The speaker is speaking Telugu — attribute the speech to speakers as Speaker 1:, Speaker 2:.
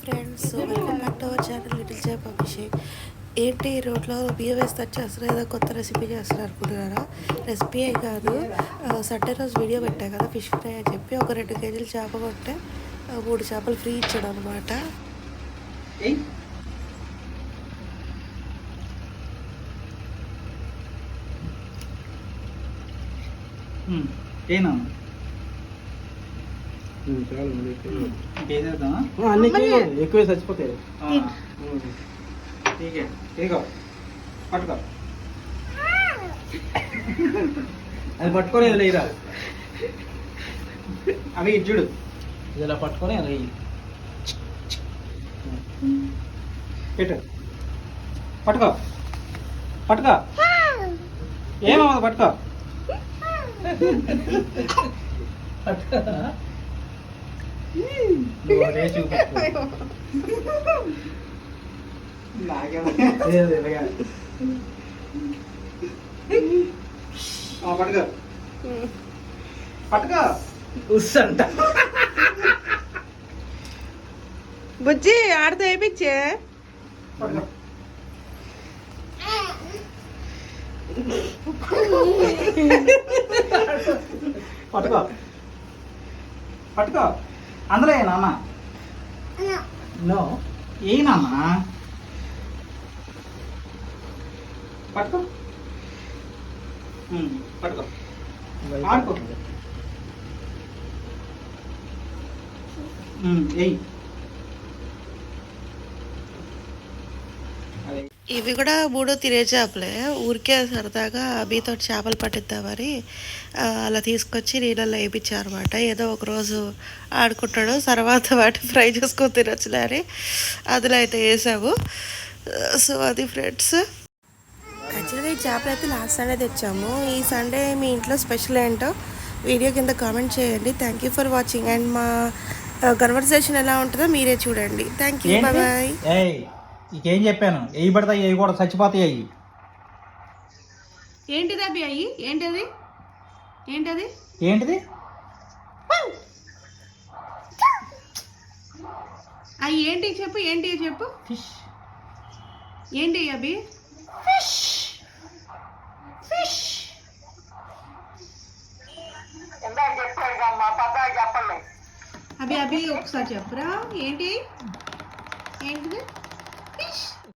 Speaker 1: Friends welcome back to our channel little chef Abhishek ఏంటి ఈ రోడ్లో బియ్యం వేస్తే చేస్తారు ఏదో కొత్త రెసిపీ చేస్తారు అనుకుంటున్నారా? రెసిపీ కాదు. సండే రోజు వీడియో పెట్టా కదా ఫిష్ ఫ్రై అని చెప్పి. ఒక రెండు కేజీలు చేప కొంటే ఆ, మూడు చేపలు ఫ్రీ ఇచ్చాడు అనమాట
Speaker 2: ఏనా
Speaker 3: చాలు మరి ఎక్కువ.
Speaker 2: ఇంకేసేద్దామా
Speaker 3: ఆ, అన్ని ఎక్కువే, ఎక్కువే చచ్చిపోతాయి.
Speaker 2: పట్టుకో.
Speaker 3: అది పట్టుకొని అది లేరా
Speaker 2: అవి
Speaker 3: ఇది ఇలా పట్టుకొని అది.
Speaker 2: పెట్టు. పట్టుకో. పట్టుకో. ఏమవ్వదు పట్టుకో.
Speaker 3: నువ్వు అదే చూపించు. అదే, అదే, ఇలాగే.
Speaker 2: ఆ, పట్టుకో పట్టుకో
Speaker 3: ఉస్ అంట
Speaker 1: బుజ్జి ఆడితే వేయించే
Speaker 2: పట్టుకో పట్టుకో పట్టుకో అందులో ఏ నాన్న?
Speaker 3: నో
Speaker 2: ఏ నాన్న? పట్టుకో. పట్టుకో. ఆడుకో. ఉమ్, ఏయ్.
Speaker 1: ఇవి కూడా మూడు తినే చేపలే. ఊరికే సరదాగా అభితో చేపలు పట్టిద్దామని అలా తీసుకొచ్చి నీళ్ళల్లో వేయించారు అనమాట ఏదో ఒక రోజు ఆడుకుంటాడు తర్వాత వాటి ఫ్రై చేసుకొని తినొచ్చులే అని అందులో అయితే వేసాము. సో అది ఫ్రెండ్స్. యాక్చువల్గా ఈ చేపలు అయితే లాస్ట్ సండే తెచ్చాము. ఈ సండే మీ ఇంట్లో స్పెషల్ ఏంటో వీడియో కింద కామెంట్ చేయండి. Thank you for watching and మా కన్వర్సేషన్ ఎలా ఉంటుందో మీరే చూడండి. Thank you? బాయ్
Speaker 2: ఇంకేం చెప్పాను? ఎయ్యి పడతాయి ఎయ్యి కూడా చచ్చిపోతాయి అయ్యి.
Speaker 4: ఏంటిది అవి అయ్యి? ఏంటది? ఏంటది?
Speaker 2: ఏంటిది?
Speaker 4: అవి ఏంటి చెప్పు ఏంటి చెప్పు?
Speaker 2: ఫిష్.
Speaker 4: ఏంటి అవి అవి అవి ఒకసారి చెప్పురా? ఏంటి? ఏంటిది? Peace.